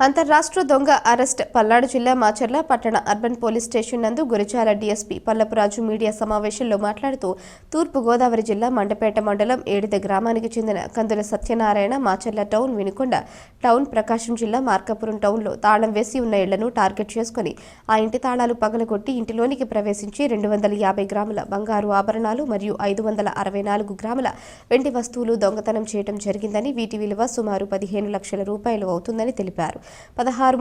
అంతర్రాష్ట్ర దొంగ అరెస్ట్ పల్నాడు జిల్లా మాచర్ల పట్టణ అర్బన్ పోలీస్ స్టేషన్ నందు గురిచాల డీఎస్పీ పల్లపురాజు మీడియా సమావేశంలో మాట్లాడుతూ తూర్పు గోదావరి జిల్లా మండపేట మండలం ఏడిద గ్రామానికి చెందిన కందుల సత్యనారాయణ మాచర్ల టౌన్ వినుకొండ టౌన్ ప్రకాశం జిల్లా మార్కాపురం టౌన్లో తాళం వేసి ఉన్న ఇళ్ళను టార్గెట్ చేసుకుని ఆ ఇంటి తాళాలు పగలగొట్టి ఇంటిలోనికి ప్రవేశించి రెండు వందల యాభై గ్రాముల బంగారు ఆభరణాలు మరియు ఐదు వందల అరవై నాలుగు గ్రాముల వెండి వస్తువులు దొంగతనం చేయడం జరిగిందని వీటి విలువ సుమారు పదిహేను లక్షల రూపాయలు అవుతుందని తెలిపారు. పదహారు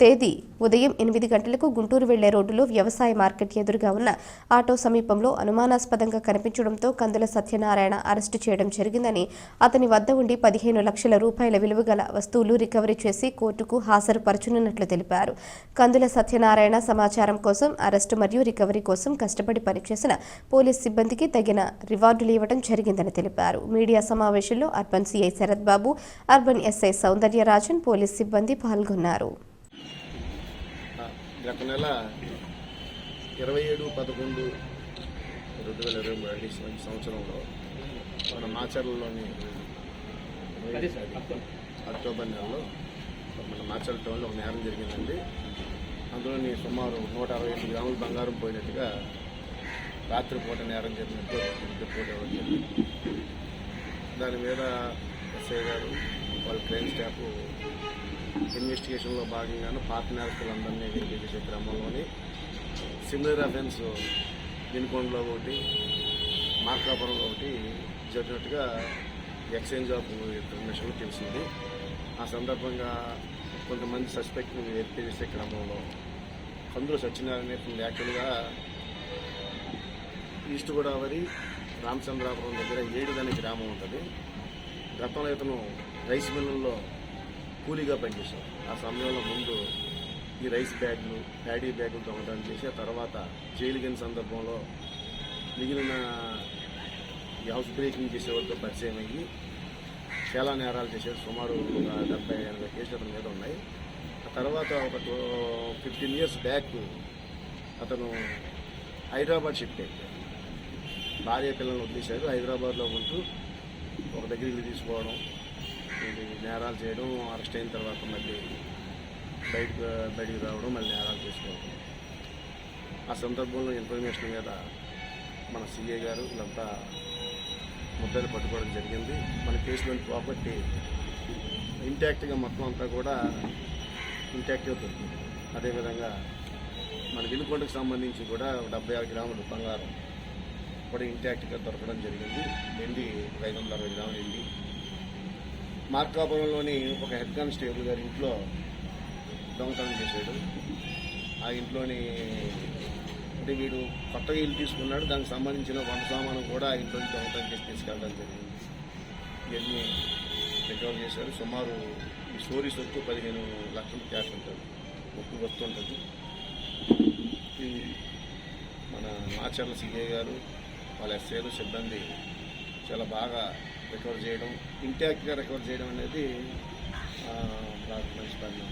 తేదీ ఉదయం ఎనిమిది గంటలకు గుంటూరు వెళ్ళే రోడ్డులో వ్యవసాయ మార్కెట్ ఎదురుగా ఉన్న ఆటో సమీపంలో అనుమానాస్పదంగా కనిపించడంతో కందుల సత్యనారాయణ అరెస్టు చేయడం జరిగిందని అతని వద్ద ఉండి పదిహేను లక్షల రూపాయల విలువ గల వస్తువులు రికవరీ చేసి కోర్టుకు హాజరుపరచనున్నట్లు తెలిపారు. కందుల సత్యనారాయణ సమాచారం కోసం అరెస్టు మరియు రికవరీ కోసం కష్టపడి పనిచేసిన పోలీస్ సిబ్బందికి తగిన రివార్డులు ఇవ్వడం జరిగిందని తెలిపారు. మీడియా సమావేశంలో urban CI Sarath Babu urban SI Soundararajan police సిబ్బంది పాల్గొన్నారు. గత నెల ఇరవై ఏడు పదకొండు రెండు వేల ఇరవై మూడు సంవత్సరంలో మన మాచర్లలోని అక్టోబర్ నెలలో మన మాచర్ల టౌన్లో ఒక నేరం జరిగిందండి. అందులోని సుమారు నూట అరవై ఎనిమిది గ్రాములు బంగారం పోయినట్టుగా రాత్రిపూట నేరం జరిగినట్టు రిపోర్ట్ ఇవ్వడం జరిగింది. దాని మీద ఎస్ఐ గారు వాళ్ళ ట్రైన్ స్టాఫ్ ఇన్వెస్టిగేషన్లో భాగంగాను పాత నేరస్తులందరినీ వెరిఫై చేసే క్రమంలోని సిమిలర్ అఫెన్స్ వినుకొండలో ఒకటి మార్కాపురంలో ఒకటి జరిగినట్టుగా ఎక్స్చేంజ్ ఆఫ్ ఇన్ఫర్మేషన్లో తెలిసింది. ఆ సందర్భంగా కొంతమంది సస్పెక్ట్ని వెరిఫై చేసే క్రమంలో కందులు సత్యనారాయణ ఇతను యాక్చువల్గా ఈస్ట్ గోదావరి రామచంద్రాపురం దగ్గర ఏడుదనే గ్రామం ఉంటుంది. గతంలో ఇతను రైస్ మిల్లుల్లో కూలీగా పనిచేశాడు. ఆ సమయంలో ముందు ఈ రైస్ బ్యాగ్లు ప్యాడీ బ్యాగులు దొంగతనం చేసి ఆ తర్వాత జైలుగిన సందర్భంలో మిగిలిన ఈ హౌస్ బ్రేకింగ్ చేసేవాళ్ళతో పరిచయం అయ్యి చాలా నేరాలు చేశారు సుమారు ఒక డెబ్బై ఎనభై కేసులు అతని మీద ఉన్నాయి. ఆ తర్వాత ఒక ఫిఫ్టీన్ ఇయర్స్ బ్యాక్ అతను హైదరాబాద్ షిఫ్ట్ అయ్యాడు. భార్య పిల్లల్ని వదిలేశారు హైదరాబాద్లో ఉంటూ ఒక దగ్గర ఇల్లు తీసుకోవడం ఇది నేరాలు చేయడం అరెస్ట్ అయిన తర్వాత మళ్ళీ బయటకు బయటికి రావడం మళ్ళీ నేరాలు చేసుకోవడం ఆ సందర్భంలో ఇన్ఫర్మేషన్ మీద మన సీఏ గారు వీళ్ళంతా ముద్దలు పట్టుకోవడం జరిగింది. మన కేసులోని ప్రాపర్టీ ఇంటాక్ట్గా మొత్తం అంతా కూడా ఇంటాక్ట్గా దొరికింది అదేవిధంగా మన వినుకొండకు సంబంధించి కూడా డెబ్బై ఆరు గ్రాములు బంగారం కూడా ఇంటాక్ట్గా దొరకడం జరిగింది. వెండి ఒక ఐదు వందల అరవై గ్రాములు వెళ్ళి మార్కాపురంలోని ఒక హెడ్ కానిస్టేబుల్ గారి ఇంట్లో దొంగతనం చేశాడు. ఆ ఇంట్లోని అంటే వీడు కొత్తగా ఇల్లు తీసుకున్నాడు. దానికి సంబంధించిన వంట సామానం కూడా ఆ ఇంట్లో దొంగతనం చేసి తీసుకెళ్ళడం జరిగింది. ఇవన్నీ రికవర్ చేశారు సుమారు ఈ స్టోరీ సొత్తు పదిహేను లక్షల క్యాష్ ఉంటుంది. ఒప్పు వస్తుంటుంది మన మాచర్ల సిఐ గారు వాళ్ళ ఎస్ఏలు సిబ్బంది చాలా బాగా రికవర్ చేయడం ఇంటాక్ట్గా రికవర్ చేయడం అనేది ఆ, నాకు మంచి పని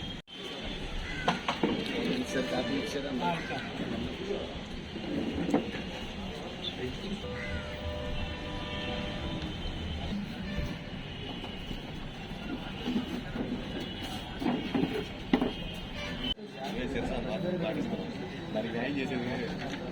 మరి న్యాయం చేసేది